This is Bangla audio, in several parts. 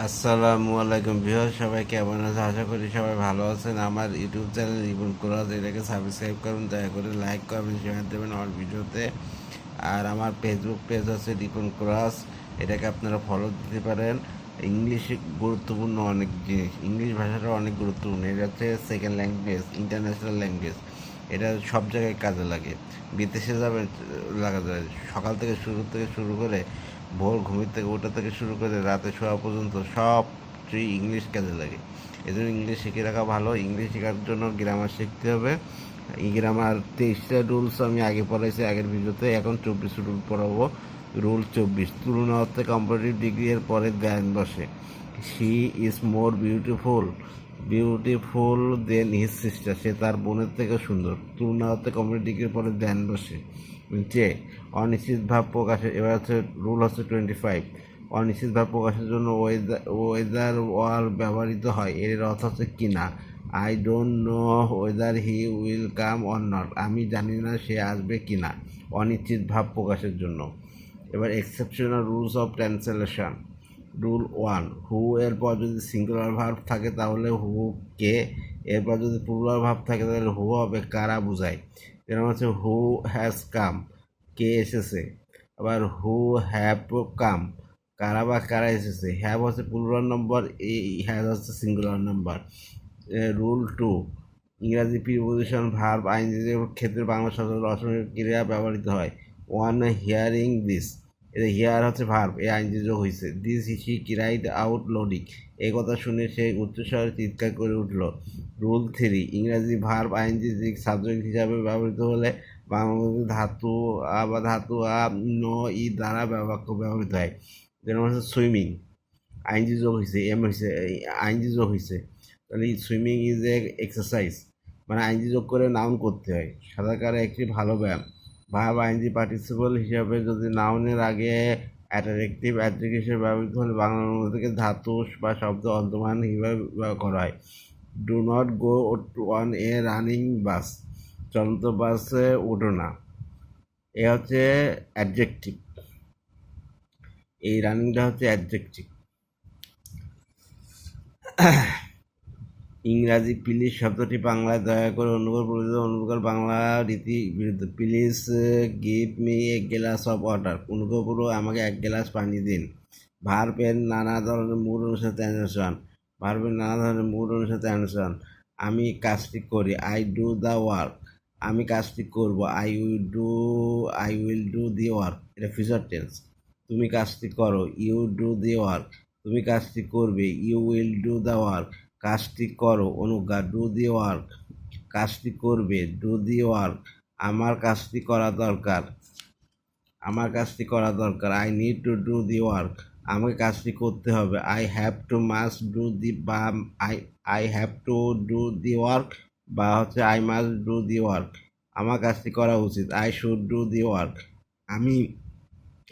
আসসালামু আলাইকুম বিহার সবাই কেমন আছে? আশা করি সবাই ভালো আছেন। আমার ইউটিউব চ্যানেল রিবন কোরাজ এটাকে সাবস্ক্রাইব করুন, দয়া করে লাইক করবেন শেয়ার দেবেন আমার ভিডিওতে। আর আমার ফেসবুক পেজ আছে রিপন কোরাস, এটাকে আপনারা ফলো দিতে পারেন। ইংলিশ গুরুত্বপূর্ণ অনেক জিনিস ইংলিশ ভাষাটা অনেক গুরুত্বপূর্ণ। এটা হচ্ছে সেকেন্ড ল্যাঙ্গুয়েজ ইন্টারন্যাশনাল ল্যাঙ্গুয়েজ এটা সব জায়গায় কাজে লাগে। বিদেশে যাবেন লাগা যায়। সকাল থেকে শুরু থেকে শুরু করে ভোর ঘুমের থেকে ওঠা থেকে শুরু করে রাতে শোয়া পর্যন্ত সব ইংলিশ কাজে লাগে। এই জন্য ইংলিশ শিখে রাখা ভালো। ইংলিশ শেখার জন্য গ্রামার শিখতে হবে। গ্রামার তেইশটা রুলস আমি আগে পড়াইছি, আগের ভিডিওতে। এখন চব্বিশ রুল পড়াবো। রুল চব্বিশ। তুলনা অর্থে কম্পারেটিভ ডিগ্রি এর পরে দেন বসে। She is more beautiful beautiful than his sister সে তার বোনের থেকে সুন্দর। তুলনা অর্থে কম্পারেটিভ ডিগ্রির পরে দেন বসে। যে অনিশ্চিত ভাব প্রকাশের এবার হচ্ছে রুল হচ্ছে টোয়েন্টি ফাইভ অনিশ্চিত ভাব প্রকাশের জন্য ওয়েদার ওয়েদার ওয়ার ব্যবহৃত হয়। এর অর্থ হচ্ছে কিনা? I don't know whether he will come or not আমি জানি না সে আসবে কি না অনিশ্চিত ভাব প্রকাশের জন্য। এবার exceptional rules of translation rule one who এর পর যদি সিঙ্গুলার ভার্ব থাকে তাহলে হু কে, এরপর যদি প্লুরাল ভাব থাকে তাহলে হু হবে, কারা বোঝায়? যেরকম হচ্ছে হু হ্যাজ কাম কে এসেছে? আবার হু হ্যাভ কাম কারা বা কারা এসেছে? হ্যাভ হচ্ছে প্লুরাল নম্বর এই হ্যাজ হচ্ছে সিঙ্গুলার নম্বর রুল টু ইংরাজি প্রিপোজিশন ভার্ব আইনজীবীর ক্ষেত্রে বাংলা শব্দ, রচনার ক্রিয়া ব্যবহৃত হয়। ওয়ান হিয়ারিং দিস হিয়ার হচ্ছে ভার্ব। এই আইনজীবী হয়েছে this he cried out loudly এই কথা শুনে সে উচ্চস্বরে চিৎকার করে উঠল। রুল থ্রি ইংরাজি ভার্ব আইনজীবী সাবজেক্ট হিসাবে ব্যবহৃত হলে বাংলাদেশে ধাতু, আ বা ধাতু, আ, ন, ই দ্বারা বাক্য ব্যবহৃত হয়। যেমন হচ্ছে সুইমিং। আইনজি যোগ হয়েছে এম হয়েছে আইনজি যোগ হয়েছে তাহলে সুইমিং ইজ এ এক্সারসাইজ। মানে আইনজি যোগ করে নাউন করতে হয়। সাঁতার কাটা একটি ভালো ব্যায়াম। ভাব আইনজি পার্টিসিপল হিসাবে যদি নাউনের আগে অ্যাট্রাকটিভ হিসেবে ব্যবহৃত হলে বাংলা অনুবাদ থেকে ধাতু বা শব্দ অন্তমান হিসাবে ব্যবহার করা হয়। Do not go on a running bus চলন্ত বাসে উঠো না। এ হচ্ছে অ্যাডজেক্টিভ এই রানিংটা হচ্ছে অ্যাডজেক্টিভ ইংরাজি প্লিজ শব্দটি বাংলায় দয়া করে অনুকূল পরিচিত অনুকূল বাংলা রীতি বিরুদ্ধে। প্লিজ গিভ মি এক গ্লাস অফ ওয়াটার অনুগ্রহ আমাকে এক গ্লাস পানি দিন। ভার্বের নানা ধরনের মুড অনুসারে ট্রান্সলেশন ভার্বের নানা ধরনের মুড অনুসারে ট্রান্সলেশন আমি কাজটি করি। আই ডু দ্য ওয়ার্ক আমি কাজটি করব। I will do I will do the work এটা ফিউচার টেন্স তুমি কাজটি করো। ইউ ডু দি ওয়ার্ক তুমি কাজটি করবে। You will do the work কাজটি করো, অনুজ্ঞা। ডু দি ওয়ার্ক কাজটি করবে ডু দি ওয়ার্ক আমার কাজটি করা দরকার, আমার কাজটি করা দরকার। I need to do the work আমাকে কাজটি করতে হবে। I have to must do the বা I I have to do the work বা হচ্ছে I must do the work আমার কাজটি করা উচিত। I should do the work আমি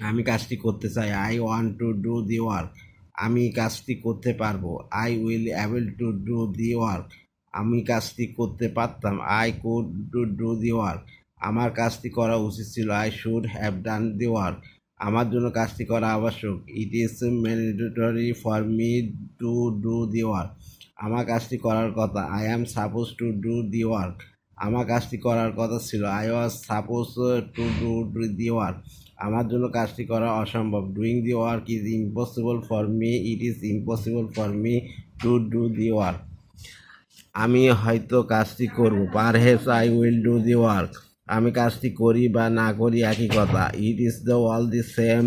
আমি কাজটি করতে চাই। I want to do the work আমি কাজটি করতে পারব। I will able to do the work আমি কাজটি করতে পারতাম। I could to do the work আমার কাজটি করা উচিত ছিল। I should have done the work আমার জন্য কাজটি করা আবশ্যক। It is mandatory for me to do the work আমার কাজটি করার কথা। I am suppose to do the work আমার কাজটি করার কথা ছিল। I was suppose to do the work আমার জন্য কাজটি করা অসম্ভব। Doing the work is impossible for me it is impossible for me to do the work আমি হয়তো কাজটি করব perhaps I will do the work আমি কাজটি করি বা না করি একই কথা। It is the all the same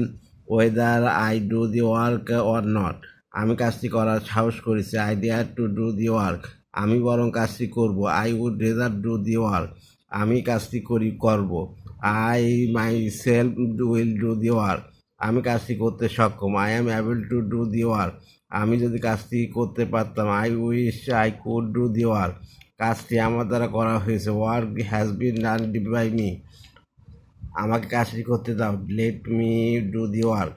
whether I do the work or not আমি কাজটি করার সাহস করেছি। I dare to do the work আমি বরং কাজটি করব। I would rather do the work আমি কাজটি করি, করব। I myself do will do the work আমি কাজটি করতে সক্ষম। I am able to do the work আমি যদি কাজটি করতে পারতাম I wish I could do the work কাজটি আমার দ্বারা করা হয়েছে। Work has been done by me আমাকে কাজটি করতে দাও। Let me do the work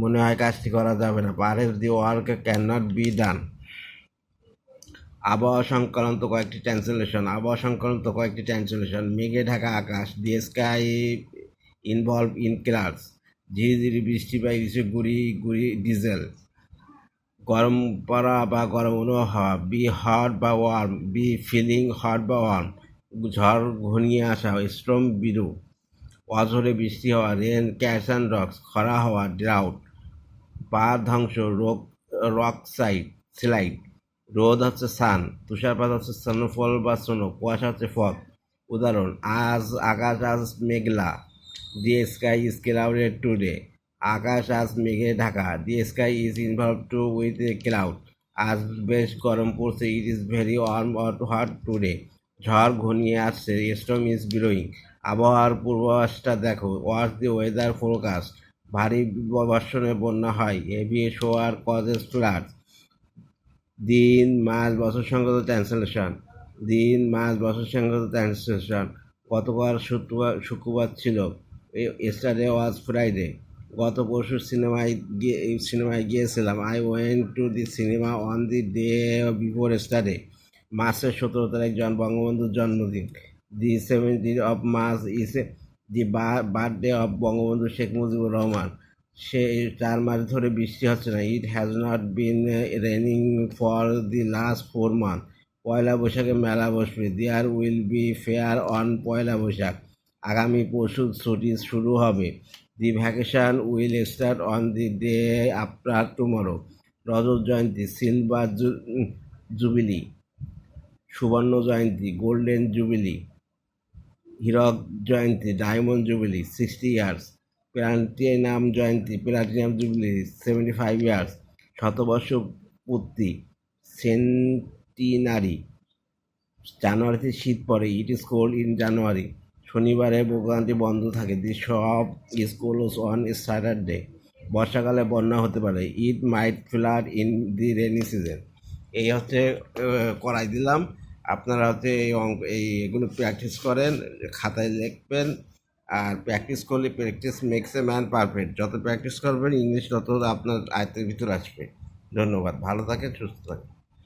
মনে হয় কাজটি করা যাবে না। Per the work can not be done আবহাওয়া সংক্রান্ত কয়েকটি ট্রান্সলেশন আবহাওয়া সংক্রান্ত কয়েকটি ট্রান্সলেশন মেঘে ঢাকা আকাশ the sky involve in clouds ঝিরিঝিরি বৃষ্টি বা ইসে গুড়ি গুড়ি ডিজেল গরম পড়া বা গরম অনুভব হওয়া বি হট বা ওয়ার্ম বি ফিলিং হট বা ওয়ার্ম ঝড় ঘনিয়ে আসা স্ট্রম বিরু, অঝরে বৃষ্টি হওয়া রেন ক্যাশ অ্যান্ড রক্স খরা হওয়া ড্রাউট পা ধ্বংস, রোগ রক সাইড স্লাইড রোদ হচ্ছে সান, তুষারপাত হচ্ছে স্নোফল বা স্নো, কুয়াশা হচ্ছে ফগ। উদাহরণ, আজ আকাশ আজ মেঘলা the sky is clouded today আকাশ আজ মেঘে Dhaka the sky is involve to with a cloud আজ বেশ গরম পড়ছে it is very warm or hot today ঝড় ঘনিয়ে আসছে স্টম ইজ ব্লোয়িং আবহাওয়ার পূর্বাভাসটা দেখো ওয়াচ দি ওয়েদার ফোরকাস্ট ভারী বর্ষণে বন্যা হয় হেভি শোয়ার কজেস ফ্লাড দিন, মাস, বছর সংগত ট্রান্সলেশন দিন, মাস, বছর সংগত ট্রান্সলেশন গতকাল শুক্রবার শুক্রবার ছিল। এস্টারডে ওয়াজ ফ্রাইডে গত পরশু সিনেমায় গিয়ে সিনেমায় গিয়েছিলাম। I went to the cinema on the day before yesterday মার্চের সতেরো তারিখ, জন, বঙ্গবন্ধুর জন্মদিন। The seventeen of March is the birthday of Bangabandhu Sheikh Mujibur Rahman. সে চার মাস ধরে বৃষ্টি হচ্ছে না। It has not been raining for the last four month পয়লা বৈশাখে মেলা বসবে। There will be fair on Poila Baishakh. আগামী পরশু ছুটি শুরু হবে। The vacation will start on the day after tomorrow রজত জয়ন্তী, সিলভার জুবিলি। সুবর্ণ জয়ন্তী, গোল্ডেন জুবিলি। হীরক জয়ন্তী, diamond jubilee, sixty years. Platinum জয়ন্তী platinum jubilee seventy five years শতবর্ষ পূর্তি সেন্টিনারি জানুয়ারিতে শীত পড়ে it is cold in January শনিবারে দোকানটি বন্ধ থাকে দি সব স্কুল অন স্যাটারডে বর্ষাকালে বন্যা হতে পারে it might flood in the rainy season এই হচ্ছে করাই দিলাম, আপনারা হচ্ছে এই অঙ্ক, এই এগুলো প্র্যাকটিস করেন, খাতায় লিখবেন আর প্র্যাকটিস করলে practice makes a man perfect যত প্র্যাকটিস করবেন ইংলিশ তত আপনার আয়ত্তের ভিতরে আসবে। ধন্যবাদ। ভালো থাকেন, সুস্থ থাকেন।